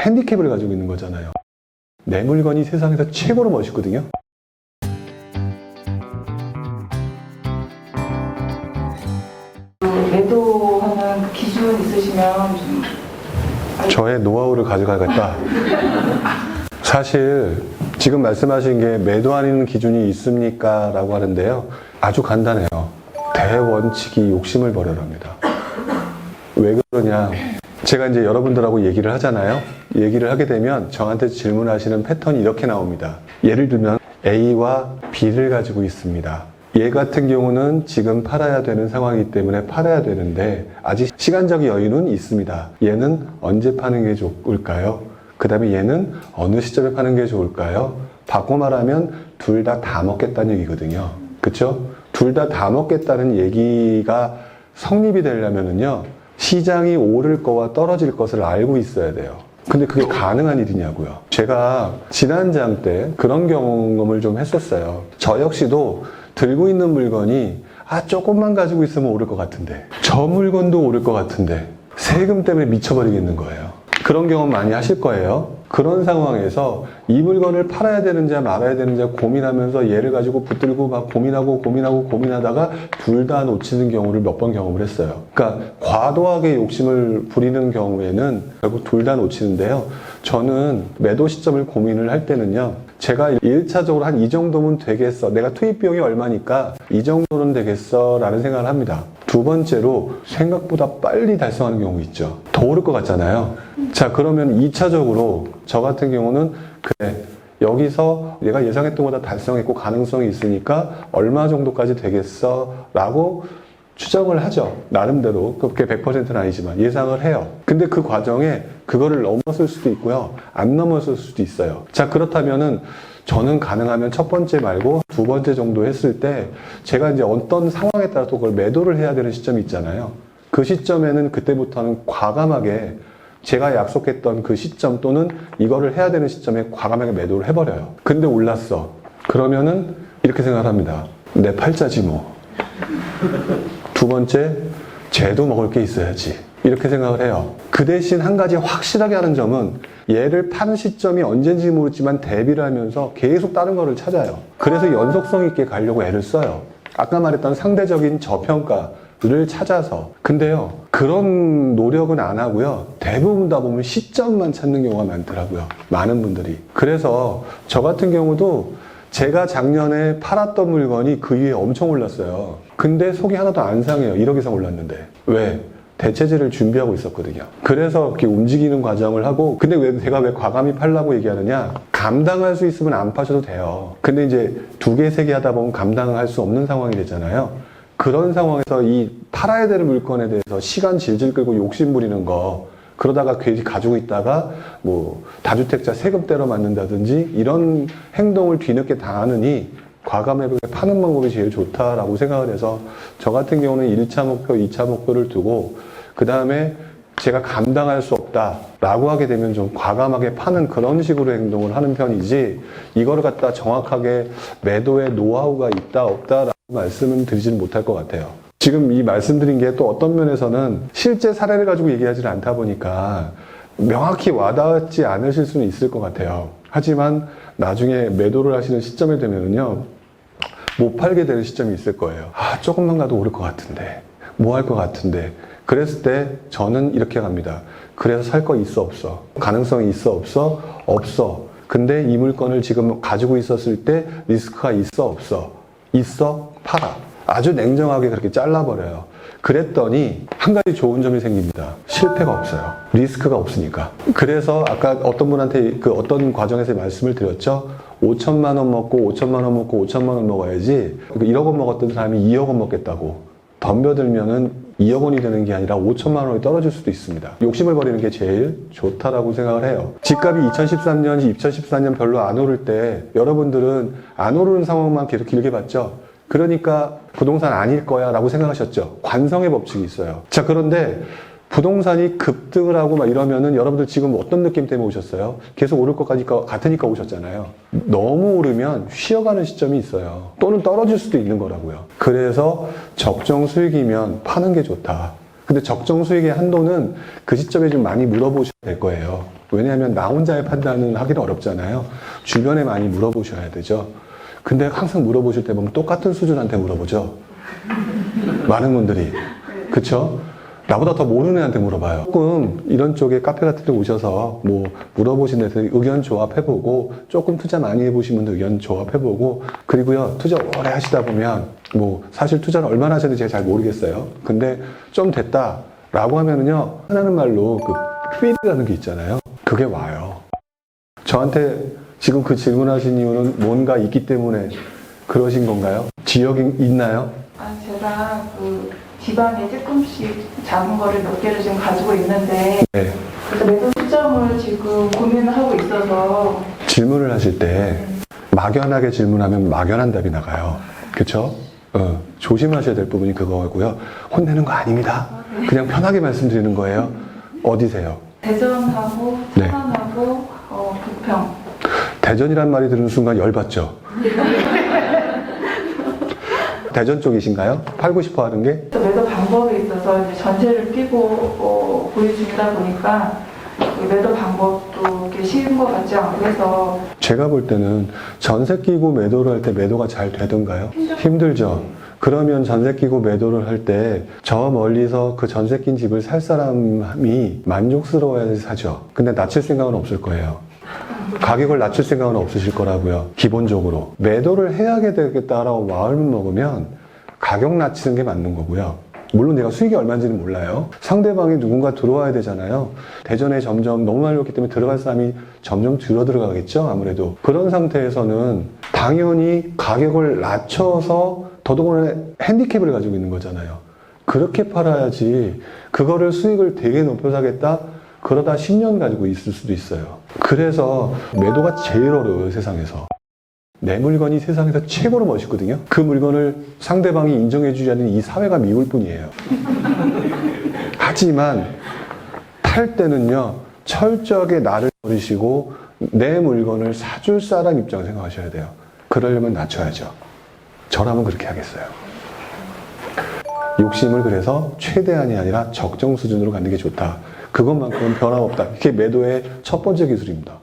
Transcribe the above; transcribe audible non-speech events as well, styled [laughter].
핸디캡을 가지고 있는 거잖아요. 내 물건이 세상에서 최고로 멋있거든요. 그 매도하는 그 기준 있으시면 좀 저의 노하우를 가져가겠다. 사실 지금 말씀하신 게 매도하는 기준이 있습니까? 라고 하는데요. 아주 간단해요. 대원칙이 욕심을 버려랍니다. 왜 그러냐. 제가 이제 여러분들하고 얘기를 하잖아요. 얘기를 하게 되면 저한테 질문하시는 패턴이 이렇게 나옵니다. 예를 들면 A와 B를 가지고 있습니다. 얘 같은 경우는 지금 팔아야 되는 상황이기 때문에 팔아야 되는데 아직 시간적 여유는 있습니다. 얘는 언제 파는 게 좋을까요? 그 다음에 얘는 어느 시점에 파는 게 좋을까요? 바꿔 말하면 둘 다다 먹겠다는 얘기거든요. 그쵸? 둘다다 먹겠다는 얘기가 성립이 되려면은요, 시장이 오를 거와 떨어질 것을 알고 있어야 돼요. 근데 그게 가능한 일이냐고요. 제가 지난 장 때 그런 경험을 좀 했었어요. 저 역시도 들고 있는 물건이 아 조금만 가지고 있으면 오를 것 같은데 저 물건도 오를 것 같은데 세금 때문에 미쳐버리겠는 거예요. 그런 경험 많이 하실 거예요. 그런 상황에서 이 물건을 팔아야 되는지 말아야 되는지 고민하면서 얘를 가지고 붙들고 막 고민하고 고민하고 고민하다가 둘 다 놓치는 경우를 몇 번 경험을 했어요. 그러니까 과도하게 욕심을 부리는 경우에는 결국 둘 다 놓치는데요. 저는 매도 시점을 고민을 할 때는요. 제가 1차적으로 한 이 정도면 되겠어. 내가 투입 비용이 얼마니까 이 정도는 되겠어. 라는 생각을 합니다. 두 번째로 생각보다 빨리 달성하는 경우 있죠. 더 오를 것 같잖아요. 자, 그러면 2차적으로 저 같은 경우는 그래. 여기서 내가 예상했던 것보다 달성했고 가능성이 있으니까 얼마 정도까지 되겠어? 라고 추정을 하죠. 나름대로. 그렇게 100%는 아니지만 예상을 해요. 근데 그 과정에 그거를 넘었을 수도 있고요. 안 넘었을 수도 있어요. 자, 그렇다면은 저는 가능하면 첫 번째 말고 두 번째 정도 했을 때 제가 이제 어떤 상황에 따라서 그걸 매도를 해야 되는 시점이 있잖아요. 그 시점에는 그때부터는 과감하게 제가 약속했던 그 시점 또는 이거를 해야 되는 시점에 과감하게 매도를 해버려요. 근데 올랐어. 그러면은 이렇게 생각합니다. 내 팔자지 뭐. 두 번째, 쟤도 먹을 게 있어야지. 이렇게 생각을 해요. 그 대신 한 가지 확실하게 하는 점은 얘를 파는 시점이 언젠지 모르지만 대비를 하면서 계속 다른 거를 찾아요. 그래서 연속성 있게 가려고 애를 써요. 아까 말했던 상대적인 저평가를 찾아서. 근데요, 그런 노력은 안 하고요. 대부분 다 보면 시점만 찾는 경우가 많더라고요. 많은 분들이. 그래서 저 같은 경우도 제가 작년에 팔았던 물건이 그 위에 엄청 올랐어요. 근데 속이 하나도 안 상해요. 1억 이상 올랐는데. 왜? 대체제를 준비하고 있었거든요. 그래서 이렇게 움직이는 과정을 하고, 근데 왜 제가 왜 과감히 팔라고 얘기하느냐? 감당할 수 있으면 안 파셔도 돼요. 근데 이제 두 개, 세 개 하다 보면 감당할 수 없는 상황이 되잖아요. 그런 상황에서 이 팔아야 되는 물건에 대해서 시간 질질 끌고 욕심 부리는 거, 그러다가 괜히 가지고 있다가 뭐 다주택자 세금 때려 맞는다든지 이런 행동을 뒤늦게 당하느니 과감하게 파는 방법이 제일 좋다라고 생각을 해서 저 같은 경우는 1차 목표, 2차 목표를 두고 그 다음에 제가 감당할 수 없다라고 하게 되면 좀 과감하게 파는 그런 식으로 행동을 하는 편이지 이거를 갖다 정확하게 매도의 노하우가 있다 없다라고 말씀은 드리지는 못할 것 같아요. 지금 이 말씀드린 게 또 어떤 면에서는 실제 사례를 가지고 얘기하지 않다 보니까 명확히 와닿지 않으실 수는 있을 것 같아요. 하지만 나중에 매도를 하시는 시점에 되면은요, 못 팔게 되는 시점이 있을 거예요. 아, 조금만 가도 오를 것 같은데, 뭐 할 것 같은데. 그랬을 때 저는 이렇게 갑니다. 그래서 살 거 있어, 없어? 가능성이 있어, 없어? 없어. 근데 이 물건을 지금 가지고 있었을 때 리스크가 있어, 없어? 있어? 팔아. 아주 냉정하게 그렇게 잘라버려요. 그랬더니 한 가지 좋은 점이 생깁니다. 실패가 없어요. 리스크가 없으니까. 그래서 아까 어떤 분한테 그 어떤 과정에서 말씀을 드렸죠. 5천만 원 먹고 5천만 원 먹고 5천만 원 먹어야지 1억 원 먹었던 사람이 2억 원 먹겠다고 덤벼들면은 2억 원이 되는 게 아니라 5천만 원이 떨어질 수도 있습니다. 욕심을 버리는 게 제일 좋다라고 생각을 해요. 집값이 2013년, 2014년 별로 안 오를 때 여러분들은 안 오르는 상황만 계속 길게 봤죠. 그러니까 부동산 아닐 거야 라고 생각하셨죠. 관성의 법칙이 있어요. 자, 그런데 부동산이 급등을 하고 막 이러면은 여러분들 지금 어떤 느낌 때문에 오셨어요? 계속 오를 것 같으니까, 같으니까 오셨잖아요. 너무 오르면 쉬어가는 시점이 있어요. 또는 떨어질 수도 있는 거라고요. 그래서 적정 수익이면 파는 게 좋다. 근데 적정 수익의 한도는 그 시점에 좀 많이 물어보셔야 될 거예요. 왜냐하면 나 혼자의 판단은 하기는 어렵잖아요. 주변에 많이 물어보셔야 되죠. 근데 항상 물어보실 때 보면 똑같은 수준한테 물어보죠. 많은 분들이. 그쵸? 나보다 더 모르는 애한테 물어봐요. 조금 이런 쪽에 카페 같은 데 오셔서 뭐 물어보신 데서 의견 조합해보고 조금 투자 많이 해보신 분들 의견 조합해보고 그리고요 투자 오래 하시다 보면 뭐 사실 투자를 얼마나 하셨는지 제가 잘 모르겠어요. 근데 좀 됐다 라고 하면은요 하나는 말로 그 필이라는 게 있잖아요. 그게 와요. 저한테 지금 그 질문하신 이유는 뭔가 있기 때문에 그러신 건가요? 지역이 있나요? 아, 제가 그 집안에 조금씩 작은 거를 몇 개를 지금 가지고 있는데 네. 그래서 매도 시점을 지금 고민을 하고 있어서 질문을 하실 때 막연하게 질문하면 막연한 답이 나가요. 그쵸? 어, 조심하셔야 될 부분이 그거고요. 혼내는 거 아닙니다. 그냥 편하게 말씀드리는 거예요. 어디세요? 대전하고 네. 천안하고 어, 부평 대전이란 말이 들은 순간 열받죠? 대전 쪽이신가요? 팔고 싶어 하는 게? 또 매도 방법에 있어서 이제 전세를 끼고 어, 중이다 보니까 그 매도 방법도 이렇게 쉬운 것 같지 않고 해서 제가 볼 때는 전세 끼고 매도를 할 때 매도가 잘 되던가요? 힘들죠. 그러면 전세 끼고 매도를 할 때 저 멀리서 그 전세 낀 집을 살 사람이 만족스러워야 사죠. 근데 낮출 생각은 없을 거예요. 가격을 낮출 생각은 없으실 거라고요. 기본적으로. 매도를 해야 되겠다라고 마음을 먹으면 가격 낮추는 게 맞는 거고요. 물론 내가 수익이 얼마인지는 몰라요. 상대방이 누군가 들어와야 되잖아요. 대전에 점점 너무 많이 왔기 때문에 들어갈 사람이 점점 줄어 들어가겠죠. 아무래도. 그런 상태에서는 당연히 가격을 낮춰서 더더군다나 핸디캡을 가지고 있는 거잖아요. 그렇게 팔아야지 그거를 수익을 되게 높여 사겠다? 그러다 10년 가지고 있을 수도 있어요. 그래서 매도가 제일 어려워요, 세상에서. 내 물건이 세상에서 최고로 멋있거든요. 그 물건을 상대방이 인정해주지 않는 이 사회가 미울 뿐이에요. [laughs] 하지만 팔 때는요, 철저하게 나를 버리시고 내 물건을 사줄 사람 입장 생각하셔야 돼요. 그러려면 낮춰야죠. 저라면 그렇게 하겠어요. 욕심을 그래서 최대한이 아니라 적정 수준으로 갖는 게 좋다. 그것만큼은 변함없다. 이게 매도의 첫 번째 기술입니다.